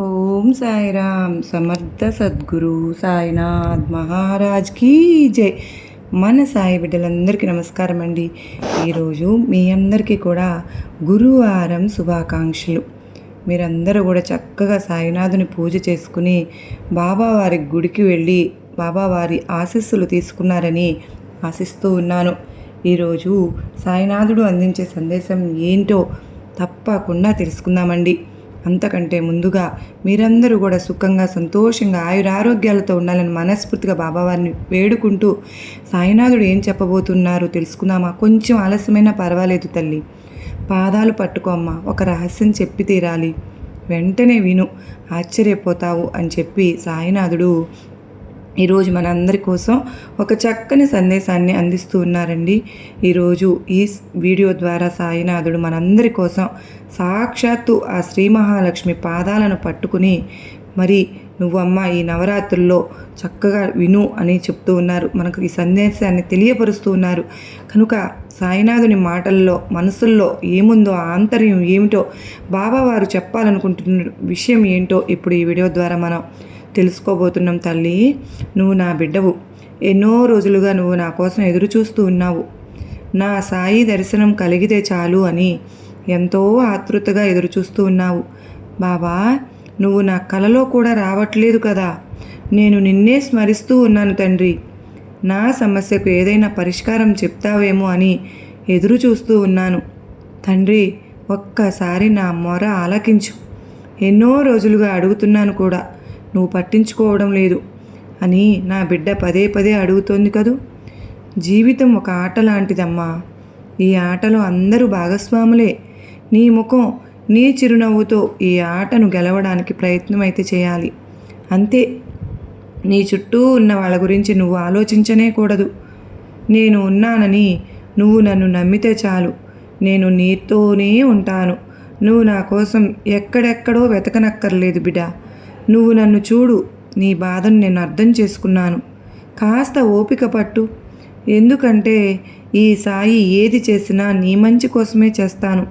ఓం సాయిరామ్ సమర్థ సద్గురు సాయినాథ్ మహారాజ్ కీ జై. మన సాయి బిడ్డలందరికీ నమస్కారం అండి. ఈరోజు మీ అందరికీ కూడా గురువారం శుభాకాంక్షలు. మీరందరూ కూడా చక్కగా సాయినాథుని పూజ చేసుకుని బాబావారి గుడికి వెళ్ళి బాబావారి ఆశీస్సులు తీసుకున్నారని ఆశిస్తూ ఉన్నాను. ఈరోజు సాయినాథుడు అందించే సందేశం ఏంటో తప్పకుండా తెలుసుకుందామండి. అంతకంటే ముందుగా మీరందరూ కూడా సుఖంగా సంతోషంగా ఆయురారోగ్యాలతో ఉండాలని మనస్ఫూర్తిగా బాబావారిని వేడుకుంటూ సాయినాథుడు ఏం చెప్పబోతున్నారు తెలుసుకుందామా? కొంచెం ఆలస్యమైనా పర్వాలేదు తల్లి. పాదాలు పట్టుకోమ్మా ఒక రహస్యం చెప్పి తీరాలి. వెంటనే విను ఆశ్చర్యపోతావు అని చెప్పి సాయినాథుడు ఈరోజు మనందరి కోసం ఒక చక్కని సందేశాన్ని అందిస్తూ ఉన్నారండి. ఈరోజు ఈ వీడియో ద్వారా సాయినాథుడు మనందరి కోసం సాక్షాత్తు ఆ శ్రీ మహాలక్ష్మి పాదాలను పట్టుకుని మరి నువ్వమ్మ ఈ నవరాత్రుల్లో చక్కగా విను అని చెప్తూ ఉన్నారు. మనకు ఈ సందేశాన్ని తెలియపరుస్తూ ఉన్నారు. కనుక సాయినాథుని మాటల్లో మనసుల్లో ఏముందో ఆంతర్యం ఏమిటో బాబా వారు చెప్పాలనుకుంటున్న విషయం ఏంటో ఇప్పుడు ఈ వీడియో ద్వారా మనం తెలుసుకోబోతున్నాం తల్లి. నువ్వు నా బిడ్డవు. ఎన్నో రోజులుగా నువ్వు నా కోసం ఎదురు చూస్తూ ఉన్నావు. నా సాయి దర్శనం కలిగితే చాలు అని ఎంతో ఆతృతగా ఎదురు చూస్తూ ఉన్నావు. బాబా నువ్వు నా కలలో కూడా రావట్లేదు కదా. నేను నిన్నే స్మరిస్తూ ఉన్నాను తండ్రి. నా సమస్యకు ఏదైనా పరిష్కారం చెప్తావేమో అని ఎదురు చూస్తూ ఉన్నాను. తండ్రి ఒక్కసారి నా మొర ఆలకించు. ఎన్నో రోజులుగా అడుగుతున్నాను కూడా. నువ్వు పట్టించుకోవడం లేదు అని నా బిడ్డ పదే పదే అడుగుతోంది కదూ. జీవితం ఒక ఆట లాంటిదమ్మా. ఈ ఆటలో అందరూ భాగస్వాములే. నీ ముఖం నీ చిరునవ్వుతో ఈ ఆటను గెలవడానికి ప్రయత్నం అయితే చేయాలి. అంతే. నీ చుట్టూ ఉన్న వాళ్ళ గురించి నువ్వు ఆలోచించనే కూడదు. నేను ఉన్నానని నువ్వు నన్ను నమ్మితే చాలు. నేను నీతోనే ఉంటాను. నువ్వు నా కోసం ఎక్కడెక్కడో వెతకనక్కర్లేదు బిడ్డ. నువ్వు నన్ను చూడు నీ బాధను నేను అర్థం చేసుకున్నాను. కాస్త ఓపిక పట్టు. ఎందుకంటే ఈ సాయి ఏది చేసినా నీ మంచి కోసమే చేస్తాను.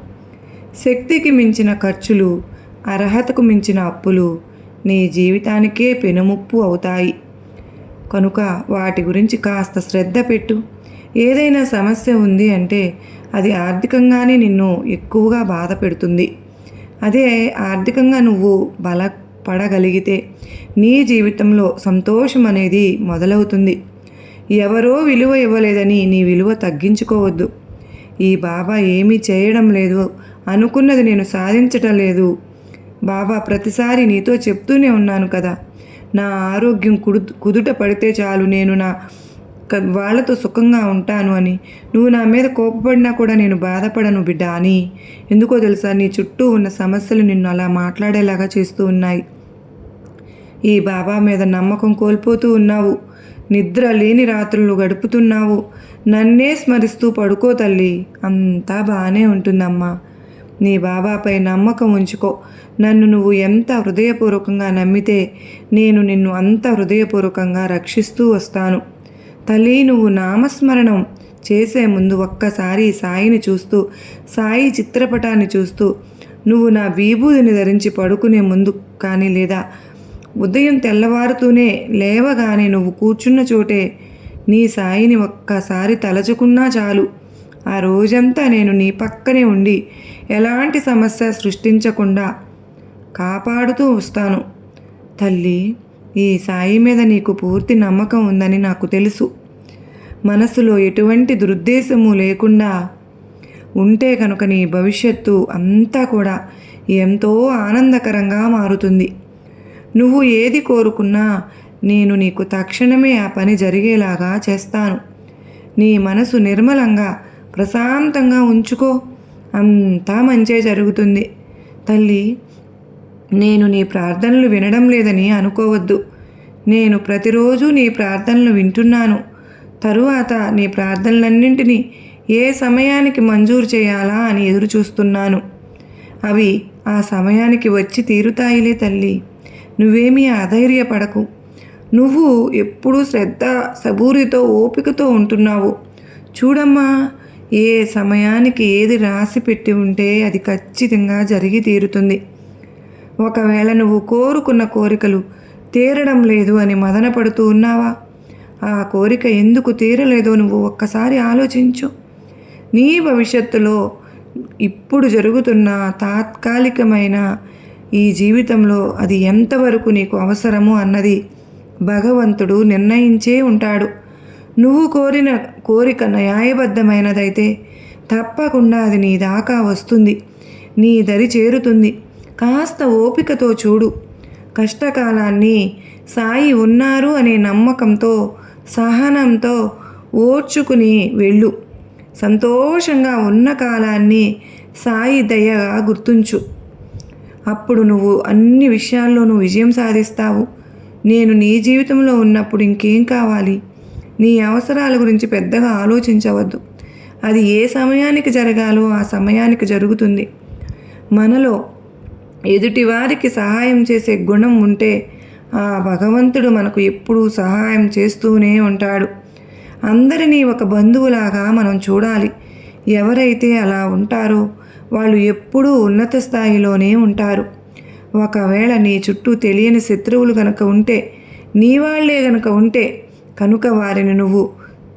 శక్తికి మించిన ఖర్చులు అర్హతకు మించిన అప్పులు నీ జీవితానికే పెనుముప్పు అవుతాయి. కనుక వాటి గురించి కాస్త శ్రద్ధ పెట్టు. ఏదైనా సమస్య ఉంది అంటే అది ఆర్థికంగానే నిన్ను ఎక్కువగా బాధ పెడుతుంది. అదే ఆర్థికంగా నువ్వు బల పడగలిగితే నీ జీవితంలో సంతోషం అనేది మొదలవుతుంది. ఎవరో విలువ ఇవ్వలేదని నీ విలువ తగ్గించుకోవద్దు. ఈ బాబా ఏమీ చేయడం లేదు. అనుకున్నది నేను సాధించటం లేదు. బాబా ప్రతిసారి నీతో చెప్తూనే ఉన్నాను కదా. నా ఆరోగ్యం కుడు కుదుట పడితే చాలు. నేను నా వాళ్ళతో సుఖంగా ఉంటాను అని. నువ్వు నా మీద కోపపడినా కూడా నేను బాధపడను బిడ్డ అని. ఎందుకో తెలుసా నీ చుట్టూ ఉన్న సమస్యలు నిన్ను అలా మాట్లాడేలాగా చేస్తూ ఉన్నాయి. ఈ బాబా మీద నమ్మకం కోల్పోతూ ఉన్నావు. నిద్ర లేని రాత్రులు గడుపుతున్నావు. నన్నే స్మరిస్తూ పడుకో తల్లి. అంతా బాగానే ఉంటుందమ్మా. నీ బాబాపై నమ్మకం ఉంచుకో. నన్ను నువ్వు ఎంత హృదయపూర్వకంగా నమ్మితే నేను నిన్ను అంత హృదయపూర్వకంగా రక్షిస్తూ వస్తాను. తల్లి నువ్వు నామస్మరణం చేసే ముందు ఒక్కసారి సాయిని చూస్తూ సాయి చిత్రపటాన్ని చూస్తూ నువ్వు నా విభూదిని ధరించి పడుకునే ముందు కానీ లేదా ఉదయం తెల్లవారుతూనే లేవగానే నువ్వు కూర్చున్న చోటే నీ సాయిని ఒక్కసారి తలచుకున్నా చాలు. ఆ రోజంతా నేను నీ పక్కనే ఉండి ఎలాంటి సమస్య సృష్టించకుండా కాపాడుతూ వస్తాను. తల్లి ఈ సాయి మీద నీకు పూర్తి నమ్మకం ఉందని నాకు తెలుసు. మనసులో ఎటువంటి దురుద్దేశము లేకుండా ఉంటే కనుక నీ భవిష్యత్తు అంతా కూడా ఎంతో ఆనందకరంగా మారుతుంది. నువ్వు ఏది కోరుకున్నా నేను నీకు తక్షణమే ఆ పని జరిగేలాగా చేస్తాను. నీ మనసు నిర్మలంగా ప్రశాంతంగా ఉంచుకో. అంతా మంచే జరుగుతుంది. తల్లి నేను నీ ప్రార్థనలు వినడం లేదని అనుకోవద్దు. నేను ప్రతిరోజు నీ ప్రార్థనలు వింటున్నాను. తరువాత నీ ప్రార్థనలన్నింటినీ ఏ సమయానికి మంజూరు చేయాలా అని ఎదురు చూస్తున్నాను అవి ఆ సమయానికి వచ్చి తీరుతాయిలే తల్లి. నువ్వేమీ అధైర్యపడకు. నువ్వు ఎప్పుడూ శ్రద్ధ సబూరితో ఓపికతో ఉంటున్నావు. చూడమ్మా ఏ సమయానికి ఏది రాసి పెట్టి ఉంటే అది ఖచ్చితంగా జరిగి తీరుతుంది. ఒకవేళ నువ్వు కోరుకున్న కోరికలు తీరడం లేదు అని మదనపడుతూ ఉన్నావా? ఆ కోరిక ఎందుకు తీరలేదో నువ్వు ఒక్కసారి ఆలోచించు. నీ భవిష్యత్తులో ఇప్పుడు జరుగుతున్న తాత్కాలికమైన ఈ జీవితంలో అది ఎంతవరకు నీకు అవసరము అన్నది భగవంతుడు నిర్ణయించే ఉంటాడు. నువ్వు కోరిన కోరిక న్యాయబద్ధమైనదైతే తప్పకుండా అది నీ దాకా వస్తుంది. నీ దరి చేరుతుంది. కాస్త ఓపికతో చూడు. కష్టకాలాన్ని సాయి ఉన్నారు అనే నమ్మకంతో సహనంతో ఓర్చుకుని వెళ్ళు. సంతోషంగా ఉన్న కాలాన్ని సాయి దయగా గుర్తుంచు. అప్పుడు నువ్వు అన్ని విషయాల్లోనూ విజయం సాధిస్తావు. నేను నీ జీవితంలో ఉన్నప్పుడు ఇంకేం కావాలి? నీ అవసరాల గురించి పెద్దగా ఆలోచించవద్దు. అది ఏ సమయానికి జరగాలో ఆ సమయానికి జరుగుతుంది. మనలో ఎదుటివారికి సహాయం చేసే గుణం ఉంటే ఆ భగవంతుడు మనకు ఎప్పుడూ సహాయం చేస్తూనే ఉంటాడు. అందరినీ ఒక బంధువులాగా మనం చూడాలి. ఎవరైతే అలా ఉంటారో వాళ్ళు ఎప్పుడూ ఉన్నత స్థాయిలోనే ఉంటారు. ఒకవేళ నీ చుట్టూ తెలియని శత్రువులు గనక ఉంటే నీ వాళ్ళే గనక ఉంటే కనుక వారిని నువ్వు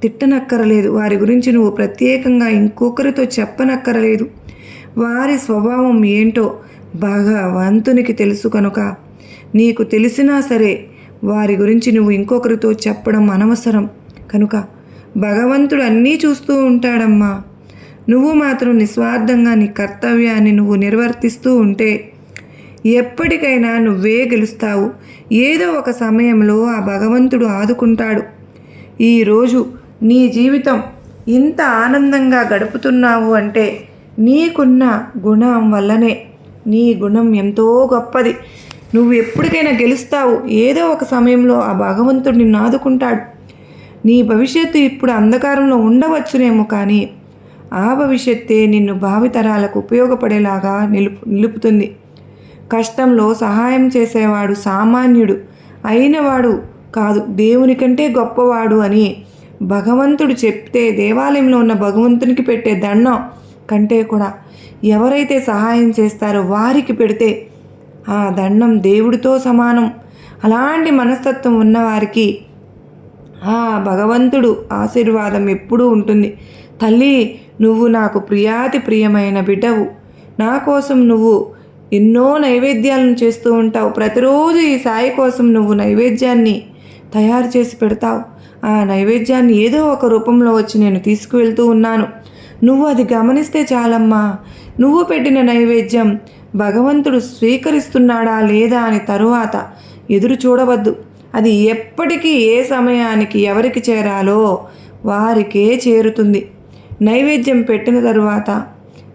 తిట్టనక్కరలేదు. వారి గురించి నువ్వు ప్రత్యేకంగా ఇంకొకరితో చెప్పనక్కరలేదు. వారి స్వభావం ఏంటో భగవంతునికి తెలుసు కనుక నీకు తెలిసినా సరే వారి గురించి నువ్వు ఇంకొకరితో చెప్పడం అనవసరం. కనుక భగవంతుడు అన్నీ చూస్తూ ఉంటాడమ్మా. నువ్వు మాత్రం నిస్వార్థంగా నీ కర్తవ్యాన్ని నువ్వు నిర్వర్తిస్తూ ఉంటే ఎప్పటికైనా నువ్వే గెలుస్తావు. ఏదో ఒక సమయంలో ఆ భగవంతుడు ఆదుకుంటాడు. ఈరోజు నీ జీవితం ఇంత ఆనందంగా గడుపుతున్నావు అంటే నీకున్న గుణం వల్లనే. నీ గుణం ఎంతో గొప్పది. నువ్వు ఎప్పటికైనా గెలుస్తావు. ఏదో ఒక సమయంలో ఆ భగవంతుడు నిన్ను ఆదుకుంటాడు. నీ భవిష్యత్తు ఇప్పుడు అంధకారంలో ఉండవచ్చునేమో కానీ ఆ భవిష్యత్తే నిన్ను భావితరాలకు ఉపయోగపడేలాగా నిలుపు నిలుపుతుంది. కష్టంలో సహాయం చేసేవాడు సామాన్యుడు అయినవాడు కాదు దేవుని కంటే గొప్పవాడు అని భగవంతుడు చెప్తే దేవాలయంలో ఉన్న భగవంతునికి పెట్టే దండం కంటే కూడా ఎవరైతే సహాయం చేస్తారో వారికి పెడితే ఆ దండం దేవుడితో సమానం. అలాంటి మనస్తత్వం ఉన్నవారికి ఆ భగవంతుడు ఆశీర్వాదం ఎప్పుడూ ఉంటుంది. తల్లి నువ్వు నాకు ప్రియాతి ప్రియమైన బిడ్డవు. నా కోసం నువ్వు ఎన్నో నైవేద్యాలను చేస్తూ ఉంటావు. ప్రతిరోజు ఈ సాయి కోసం నువ్వు నైవేద్యాన్ని తయారు చేసి పెడతావు. ఆ నైవేద్యాన్ని ఏదో ఒక రూపంలో వచ్చి నేను తీసుకువెళ్తూ ఉన్నాను. నువ్వు అది గమనిస్తే చాలమ్మా. నువ్వు పెట్టిన నైవేద్యం భగవంతుడు స్వీకరిస్తున్నాడా లేదా అని తరువాత ఎదురు చూడవద్దు. అది ఎప్పటికీ ఏ సమయానికి ఎవరికి చేరాలో వారికే చేరుతుంది. నైవేద్యం పెట్టిన తరువాత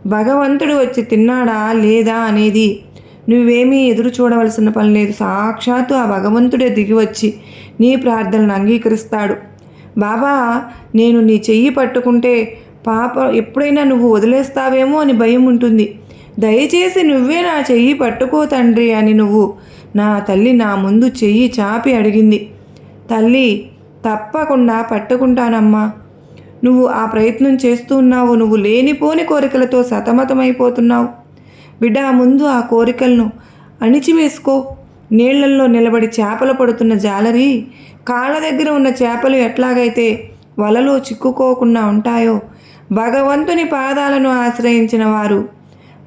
భగవంతుడు వచ్చి తిన్నాడా లేదా అనేది నువ్వేమీ ఎదురు చూడవలసిన పని లేదు. సాక్షాత్తు ఆ భగవంతుడే దిగి వచ్చి నీ ప్రార్థనను అంగీకరిస్తాడు. బాబా నేను నీ చెయ్యి పట్టుకుంటే పాప ఎప్పుడైనా నువ్వు వదిలేస్తావేమో అని భయం ఉంటుంది. దయచేసి నువ్వే నా చెయ్యి పట్టుకో తండ్రి అని నువ్వు నా తల్లి నా ముందు చెయ్యి చాపి అడిగింది. తల్లి తప్పకుండా పట్టుకుంటానమ్మా. నువ్వు ఆ ప్రయత్నం చేస్తూ ఉన్నావు నువ్వు లేనిపోని కోరికలతో సతమతమైపోతున్నావు. బిడ్డ ముందు ఆ కోరికలను అణిచివేసుకో. నీళ్ళల్లో నిలబడి చేపలు పడుతున్న జాలరి కాళ్ళ దగ్గర ఉన్న చేపలు ఎట్లాగైతే వలలో చిక్కుకోకుండా ఉంటాయో భగవంతుని పాదాలను ఆశ్రయించిన వారు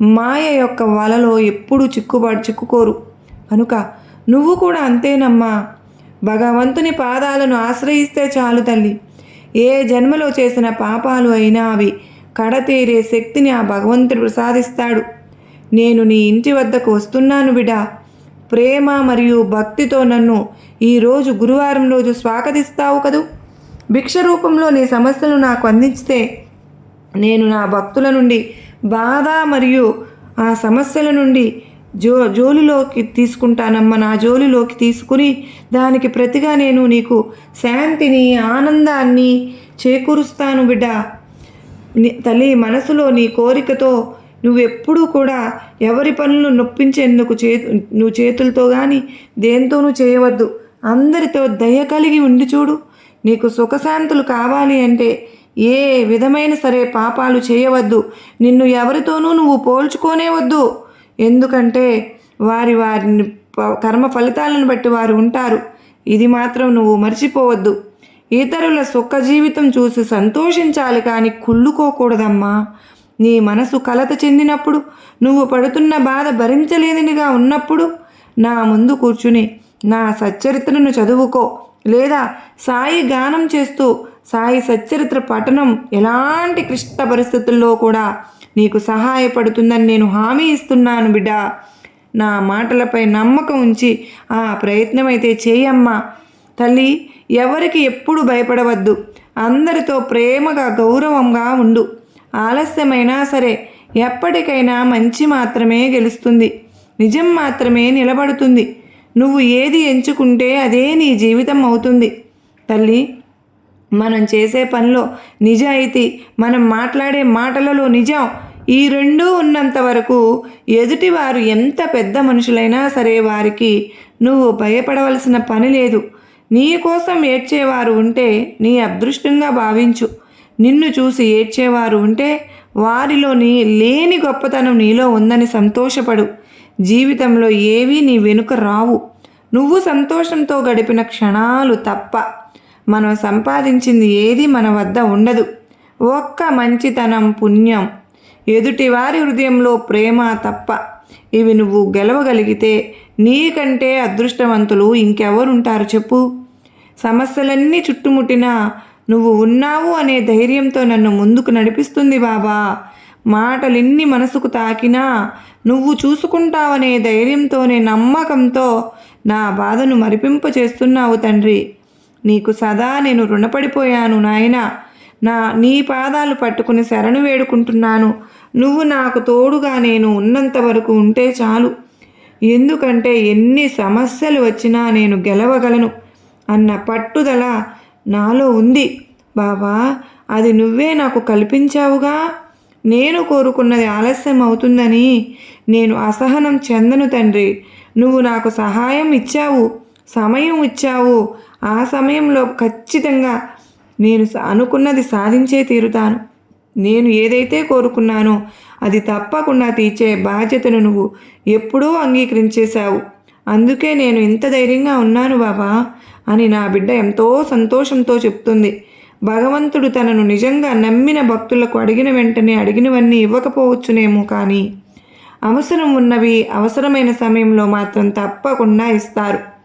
మాయ యొక్క వలలో ఎప్పుడూ చిక్కుబడి చిక్కుకోరు. కనుక నువ్వు కూడా అంతేనమ్మా. భగవంతుని పాదాలను ఆశ్రయిస్తే చాలు తల్లి. ఏ జన్మలో చేసిన పాపాలు అయినా అవి కడతీరే శక్తిని ఆ భగవంతుడు ప్రసాదిస్తాడు. నేను నీ ఇంటి వద్దకు వస్తున్నాను బిడా. ప్రేమ మరియు భక్తితో నన్ను ఈరోజు గురువారం రోజు స్వాగతిస్తావు కదూ. భిక్ష రూపంలో నీ సమస్యలు నాకు అందించితే నేను నా భక్తుల నుండి బాధ మరియు ఆ సమస్యల నుండి జో జోలిలోకి తీసుకుంటానమ్మ. నా జోలిలోకి తీసుకుని దానికి ప్రతిగా నేను నీకు శాంతిని ఆనందాన్ని చేకూరుస్తాను బిడ్డ. తల్లి మనసులో నీ కోరికతో నువ్వెప్పుడూ కూడా ఎవరి పనులు నొప్పించేందుకు చే నువ్వు చేతులతో కానీ దేంతోనూ చేయవద్దు. అందరితో దయ కలిగి ఉండి చూడు. నీకు సుఖశాంతులు కావాలి అంటే ఏ విధమైన సరే పాపాలు చేయవద్దు. నిన్ను ఎవరితోనూ నువ్వు పోల్చుకోనే వద్దు. ఎందుకంటే వారి వారిని ప- కర్మ ఫలితాలను బట్టి వారు ఉంటారు. ఇది మాత్రం నువ్వు మర్చిపోవద్దు. ఇతరుల సుఖ జీవితం చూసి సంతోషించాలి కానీ కుళ్ళుకోకూడదమ్మా. నీ మనసు కలత చెందినప్పుడు నువ్వు పడుతున్న బాధ భరించలేదనిగా ఉన్నప్పుడు నా ముందు కూర్చుని నా సచ్చరిత్రను చదువుకో. లేదా సాయి గానం చేస్తూ సాయి సచ్చరిత్ర పఠనం ఎలాంటి క్లిష్ట పరిస్థితుల్లో కూడా నీకు సహాయపడుతుందని నేను హామీ ఇస్తున్నాను బిడ్డ. నా మాటలపై నమ్మకం ఉంచి ఆ ప్రయత్నం అయితే చేయమ్మా. తల్లి ఎవరికి ఎప్పుడు భయపడవద్దు. అందరితో ప్రేమగా గౌరవంగా ఉండు. ఆలస్యమైనా సరే ఎప్పటికైనా మంచి మాత్రమే గెలుస్తుంది. నిజం మాత్రమే నిలబడుతుంది. నువ్వు ఏది ఎంచుకుంటే అదే నీ జీవితం అవుతుంది. తల్లి మనం చేసే పనిలో నిజాయితీ మనం మాట్లాడే మాటలలో నిజం ఈ రెండూ ఉన్నంత వరకు ఎదుటివారు ఎంత పెద్ద మనుషులైనా సరే వారికి నువ్వు భయపడవలసిన పని లేదు. నీ కోసం ఏడ్చేవారు ఉంటే నీ అదృష్టంగా భావించు. నిన్ను చూసి ఏడ్చేవారు ఉంటే వారిలోని లేని గొప్పతనం నీలో ఉందని సంతోషపడు. జీవితంలో ఏవీ నీ వెనుక రావు. నువ్వు సంతోషంతో గడిపిన క్షణాలు తప్ప మనం సంపాదించింది ఏది మన వద్ద ఉండదు. ఒక్క మంచితనం పుణ్యం ఎదుటివారి హృదయంలో ప్రేమ తప్ప ఇవి నువ్వు గెలవగలిగితే నీకంటే అదృష్టవంతులు ఇంకెవరుంటారు చెప్పు. సమస్యలన్నీ చుట్టుముట్టినా నువ్వు ఉన్నావు అనే ధైర్యంతో నన్ను ముందుకు నడిపిస్తుంది బాబా. మాటలిన్ని మనసుకు తాకినా నువ్వు చూసుకుంటావనే ధైర్యంతోనే నమ్మకంతో నా బాధను మరిపింప చేస్తున్నావు తండ్రి. నీకు సదా నేను రుణపడిపోయాను నాయనా. నా నీ పాదాలు పట్టుకుని శరణు వేడుకుంటున్నాను. నువ్వు నాకు తోడుగా నేను ఉన్నంత వరకు ఉంటే చాలు. ఎందుకంటే ఎన్ని సమస్యలు వచ్చినా నేను గెలవగలను. అన్న పట్టుదల నాలో ఉంది. బాబా అది నువ్వే నాకు కల్పించావుగా. నేను కోరుకున్నది ఆలస్యం అవుతుందని నేను అసహనం చెందను తండ్రి. నువ్వు నాకు సహాయం ఇచ్చావు సమయం ఇచ్చావు. ఆ సమయంలో ఖచ్చితంగా నేను అనుకున్నది సాధించే తీరుతాను. నేను ఏదైతే కోరుకున్నానో అది తప్పకుండా తీర్చే బాధ్యతను నువ్వు ఎప్పుడూ అంగీకరించేశావు. అందుకే నేను ఇంత ధైర్యంగా ఉన్నాను బాబా అని నా బిడ్డ ఎంతో సంతోషంతో చెప్తుంది. భగవంతుడు తనను నిజంగా నమ్మిన భక్తులకు అడిగిన వెంటనే అడిగినవన్నీ ఇవ్వకపోవచ్చునేమో కానీ అవసరం ఉన్నవి అవసరమైన సమయంలో మాత్రం తప్పకుండా ఇస్తారు.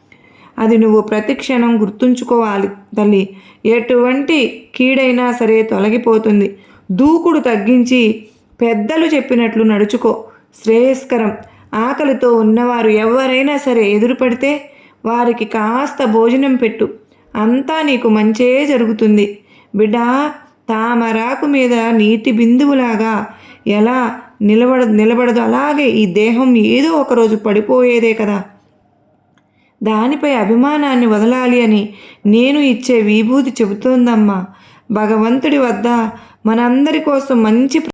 అది నువ్వు ప్రతిక్షణం గుర్తుంచుకోవాలి తల్లి. ఎటువంటి కీడైనా సరే తొలగిపోతుంది. దూకుడు తగ్గించి పెద్దలు చెప్పినట్లు నడుచుకో. శ్రేయస్కరం. ఆకలితో ఉన్నవారు ఎవరైనా సరే ఎదురుపడితే వారికి కాస్త భోజనం పెట్టు. అంతా నీకు మంచే జరుగుతుంది. బిడ్డా తామరాకు మీద నీటి బిందువులాగా ఎలా నిలబడ నిలబడదు. అలాగే ఈ దేహం ఏదో ఒకరోజు పడిపోయేదే కదా. దానిపై అభిమానాన్ని వదలాలి అని నేను ఇచ్చే విభూతి చెబుతోందమ్మా. భగవంతుడి వద్ద మనందరి కోసం మంచి